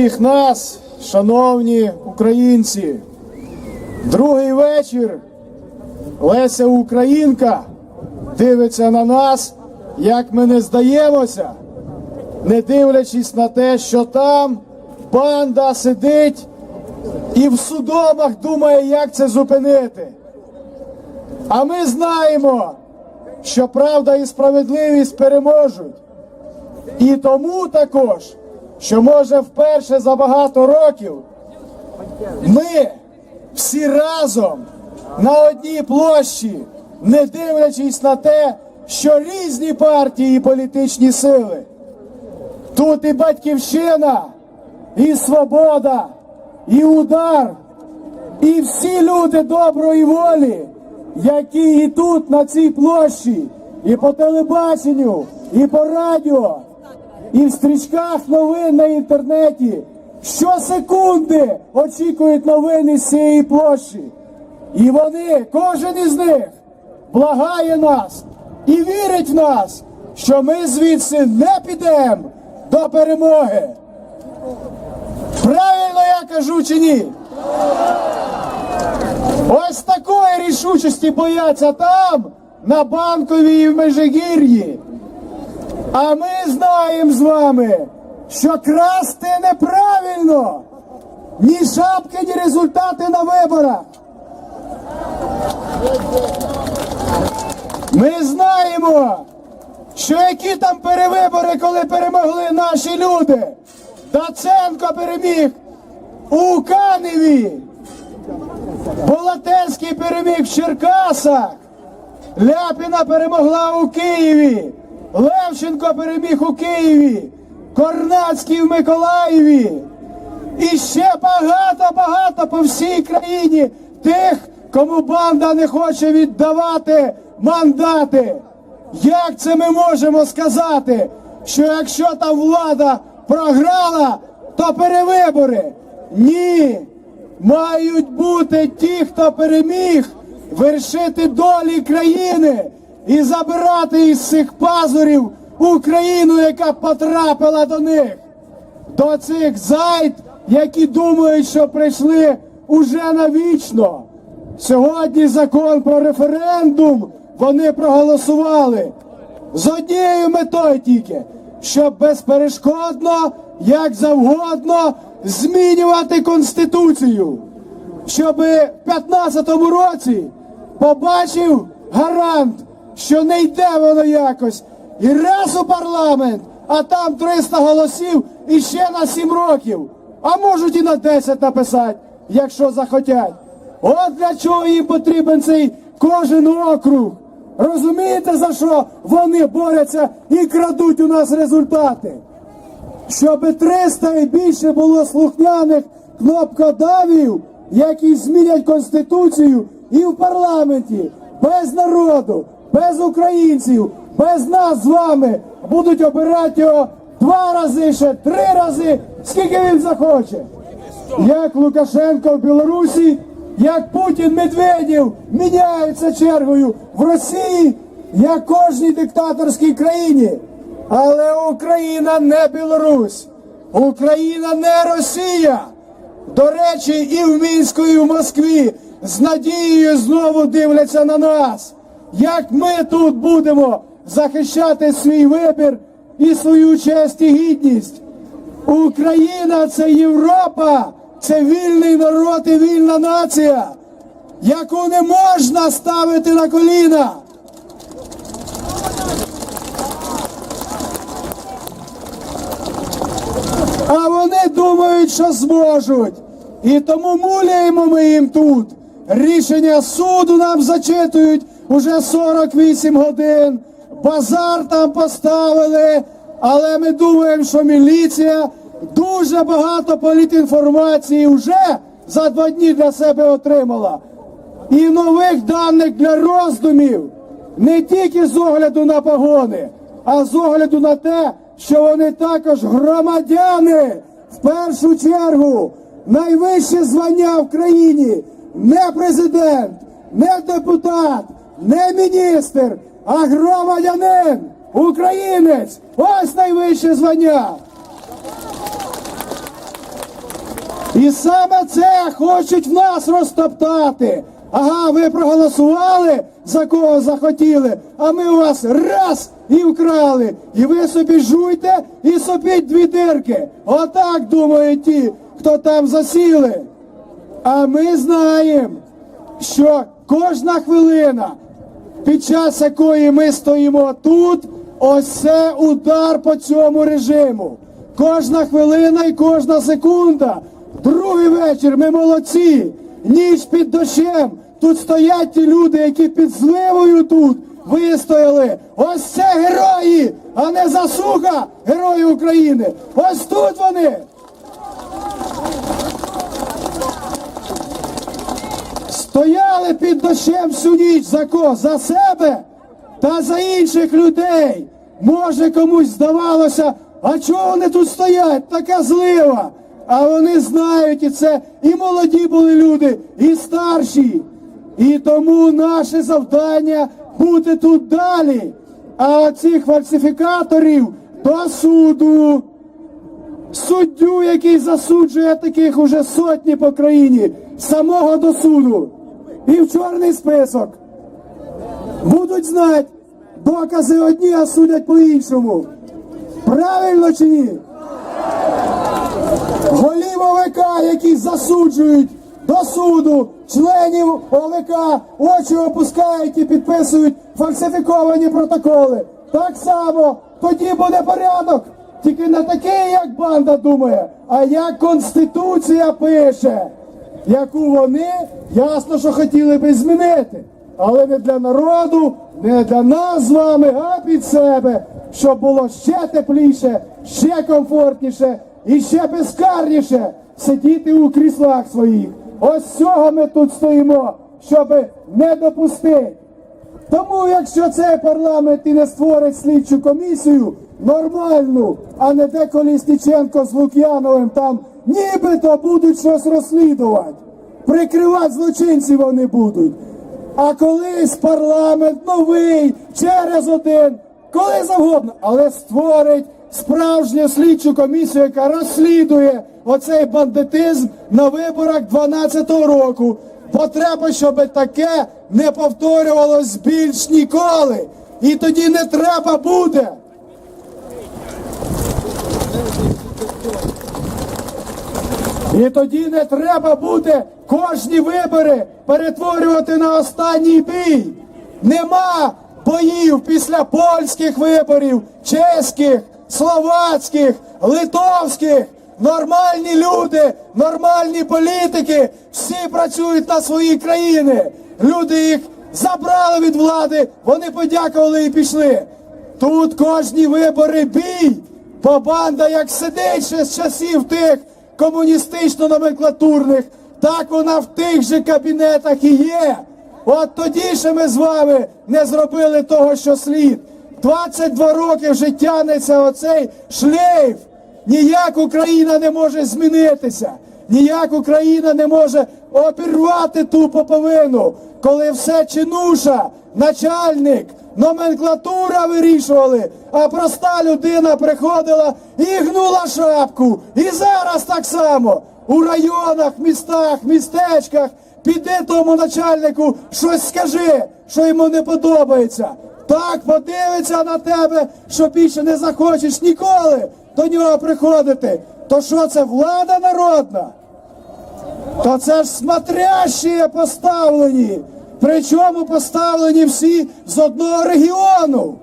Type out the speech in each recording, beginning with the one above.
Всіх нас, шановні українці, другий вечір Леся Українка дивиться на нас, як ми не здаємося, не дивлячись на те, що там банда сидить і в судомах думає, як це зупинити. А ми знаємо, що правда і справедливість переможуть. І тому також, що може вперше за багато років ми всі разом на одній площі, не дивлячись на те, що різні партії і політичні сили. Тут і батьківщина, і свобода, і удар, і всі люди доброї волі, які і тут, на цій площі, і по телебаченню, і по радіо, і в стрічках новин на інтернеті щосекунди очікують новини з цієї площі. І вони, кожен із них, благає нас і вірить в нас, що ми звідси не підемо до перемоги. Правильно я кажу чи ні? Ось такої рішучості бояться там, на банковій і в Межигір'ї. А ми знаємо з вами, що красти неправильно. Ні шапки, ні результати на виборах. Ми знаємо, що які там перевибори, коли перемогли наші люди. Даценко переміг у Каневі. Болотенський переміг в Черкасах. Ляпіна перемогла у Києві. Левченко переміг у Києві. Корнацький в Миколаєві. І ще багато-багато по всій країні тих, кому банда не хоче віддавати мандати. Як це ми можемо сказати? Що якщо та влада програла, то перевибори? Ні. Мають бути ті, хто переміг, вершити долі країни і забирати із цих пазурів Україну, яка потрапила до них. До цих зайд, які думають, що прийшли уже навічно. Сьогодні закон про референдум вони проголосували. З однією метою тільки, щоб безперешкодно, як завгодно, змінювати конституцію, щоб в 15-му році побачив гарант, що не йде воно якось. І раз у парламент, а там 300 голосів і ще на 7 років. А можуть і на 10 написати, якщо захотять. От для чого їм потрібен цей кожен округ. Розумієте, за що вони борються і крадуть у нас результати? Щоб 300 і більше було слухняних кнопкодавів, які змінять конституцію і в парламенті без народу, без українців, без нас з вами будуть обирати його два рази ще, три рази, скільки він захоче. Як Лукашенко в Білорусі, як Путін Медведєв міняються чергою в Росії, як кожній диктаторській країні. Але Україна не Білорусь, Україна не Росія. До речі, і в Мінську, і в Москві з надією знову дивляться на нас. Як ми тут будемо захищати свій вибір і свою честь і гідність? Україна це Європа, це вільний народ і вільна нація, яку не можна ставити на коліна. А вони думають, що зможуть. І тому муляємо ми їм тут. Рішення суду нам зачитують уже 48 годин. Базар там поставили. Але ми думаємо, що міліція дуже багато політінформації вже за два дні для себе отримала. І нових даних для роздумів не тільки з огляду на погони, а з огляду на те, що вони також громадяни в першу чергу найвище звання в країні не президент, не депутат, не міністр, а громадянин, українець. Ось найвище звання. І саме це хочуть в нас розтоптати. Ага, ви проголосували за кого захотіли, а ми у вас раз і вкрали. І ви собі жуйте і сопіть дві дирки. Отак думають ті, хто там засіли. А ми знаємо, що кожна хвилина, під час якої ми стоїмо тут, ось це удар по цьому режиму. Кожна хвилина і кожна секунда. Другий вечір ми молодці. Ніч під дощем. Тут стоять ті люди, які під зливою тут вистояли. Ось це герої, а не засуха герої України. Ось тут вони. Стояли під дощем всю ніч за кого? За себе та за інших людей. Може комусь здавалося, а чого вони тут стоять? Така злива. А вони знають і це і молоді були люди, і старші. І тому наше завдання бути тут далі. А цих фальсифікаторів до суду. Суддю, який засуджує таких уже сотні по країні, самого до суду і в чорний список. Будуть знати, докази одні, а судять по-іншому. Правильно чи ні? Голів ОВК, які засуджують до суду, членів ОВК, очі опускають і підписують фальсифіковані протоколи. Так само тоді буде порядок. Тільки не такий, як банда думає, а як Конституція пише, яку вони ясно, що хотіли би змінити. Але не для народу, не для нас з вами, а під себе, щоб було ще тепліше, ще комфортніше і ще безкарніше сидіти у кріслах своїх. Ось цього ми тут стоїмо, щоб не допустити. Тому, якщо цей парламент і не створить слідчу комісію нормальну, а не де Колісніченко з Лук'яновим там нібито будуть щось розслідувати, прикривати злочинців вони будуть. А колись парламент новий через один, коли завгодно, але створить справжню слідчу комісію, яка розслідує оцей бандитизм на виборах 12-го року. Бо треба, щоб таке не повторювалось більш ніколи. І тоді не треба буде. І тоді не треба буде кожні вибори перетворювати на останній бій. Нема боїв після польських виборів, чеських, словацьких, литовських. Нормальні люди, нормальні політики, всі працюють на свої країни. Люди їх забрали від влади, вони подякували і пішли. Тут кожні вибори бій, бо банда як сидить ще з часів тих комуністично-номенклатурних, так вона в тих же кабінетах і є. От тоді ще ми з вами не зробили того, що слід. 22 роки вже тянеться оцей шлейф. Ніяк Україна не може змінитися, ніяк Україна не може обірвати ту поповину, коли все чинуша, начальник, номенклатура вирішували, а проста людина приходила і гнула шапку. І зараз так само у районах, містах, містечках. Піди тому начальнику, щось скажи, що йому не подобається. Так подивиться на тебе, що більше не захочеш ніколи до нього приходити. То що це влада народна? То це ж смотрящі поставлені. Причому поставлені всі з одного регіону.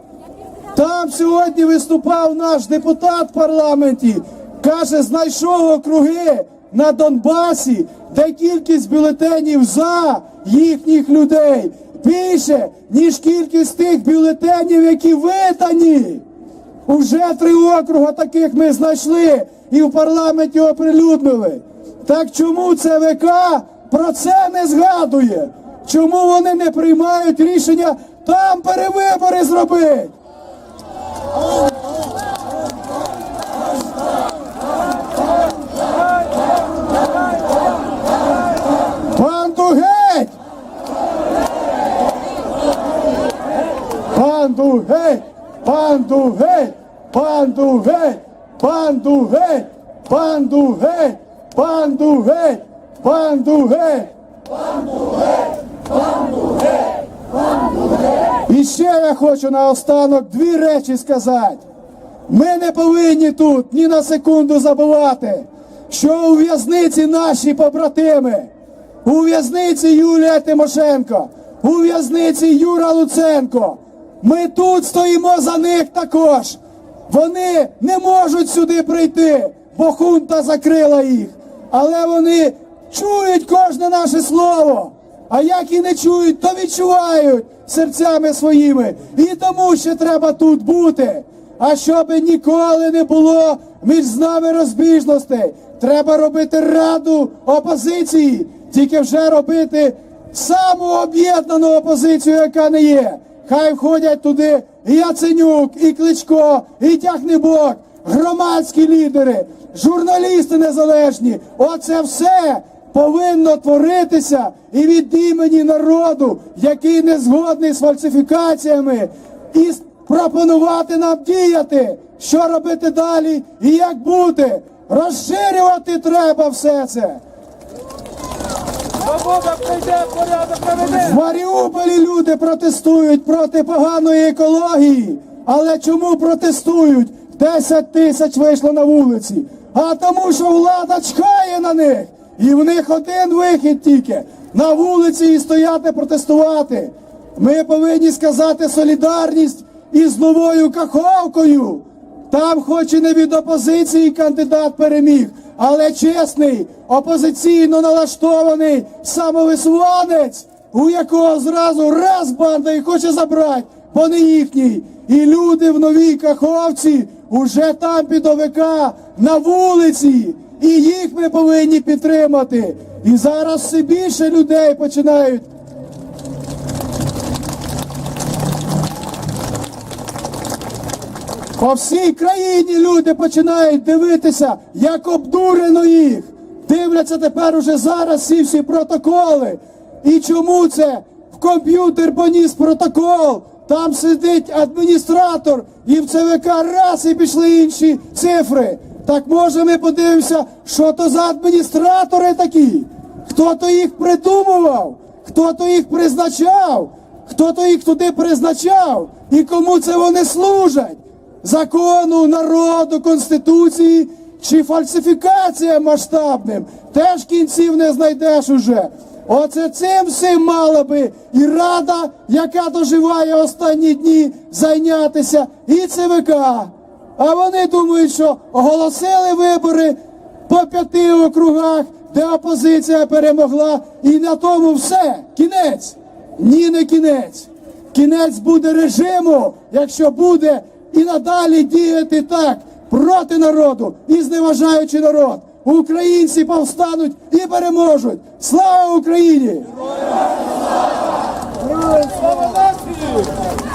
Там сьогодні виступав наш депутат в парламенті. Каже, знайшов округи на Донбасі, де кількість бюлетенів за їхніх людей більше, ніж кількість тих бюлетенів, які видані. Уже три округи таких ми знайшли і в парламенті оприлюднили. Так чому ЦВК про це не згадує? Чому вони не приймають рішення там перевибори зробити? Банду геть! Банду геть! Банду геть! Банду геть! Банду геть! Банду геть! Банду геть! Банду геть! І ще я хочу наостанок дві речі сказати. Ми не повинні тут ні на секунду забувати, що у в'язниці наші побратими, у в'язниці Юлія Тимошенко, у в'язниці Юра Луценко. Ми тут стоїмо за них також. Вони не можуть сюди прийти, бо хунта закрила їх. Але вони чують кожне наше слово. А як і не чують, то відчувають серцями своїми. І тому ще треба тут бути. А щоб ніколи не було між нами розбіжностей, треба робити раду опозиції, тільки вже робити саму об'єднану опозицію, яка не є. Хай входять туди і Яценюк, і Кличко, і Тягнебок, громадські лідери, журналісти незалежні. Оце все повинно творитися і від імені народу, який не згодний з фальсифікаціями, і пропонувати нам діяти, що робити далі і як бути. Розширювати треба все це. В Маріуполі люди протестують проти поганої екології. Але чому протестують? 10 тисяч вийшло на вулиці. А тому, що влада чхає на них. І в них один вихід тільки на вулиці і стояти протестувати. Ми повинні сказати солідарність із новою Каховкою. Там, хоч і не від опозиції кандидат переміг, але чесний, опозиційно налаштований самовисуванець, у якого зразу раз банда і хоче забрати, бо не їхній. І люди в новій Каховці уже там під ОВК на вулиці. І їх ми повинні підтримати. І зараз все більше людей починають По всій країні люди починають дивитися, як обдурено їх. Дивляться тепер уже зараз всі всі протоколи. І чому це в комп'ютер поніс протокол? Там сидить адміністратор, і в ЦВК раз і пішли інші цифри. Так може ми подивимося, що то за адміністратори такі? Хто то їх придумував? Хто то їх призначав? Хто то їх туди призначав? І кому це вони служать? закону, народу, конституції чи фальсифікація масштабним, теж кінців не знайдеш уже. Оце цим всім мала би і рада, яка доживає останні дні, зайнятися, і ЦВК. А вони думають, що оголосили вибори по п'яти округах, де опозиція перемогла, і на тому все. Кінець. Ні, не кінець. Кінець буде режиму, якщо буде і надалі діяти так проти народу і зневажаючи народ. Українці повстануть і переможуть. Слава Україні! Слава!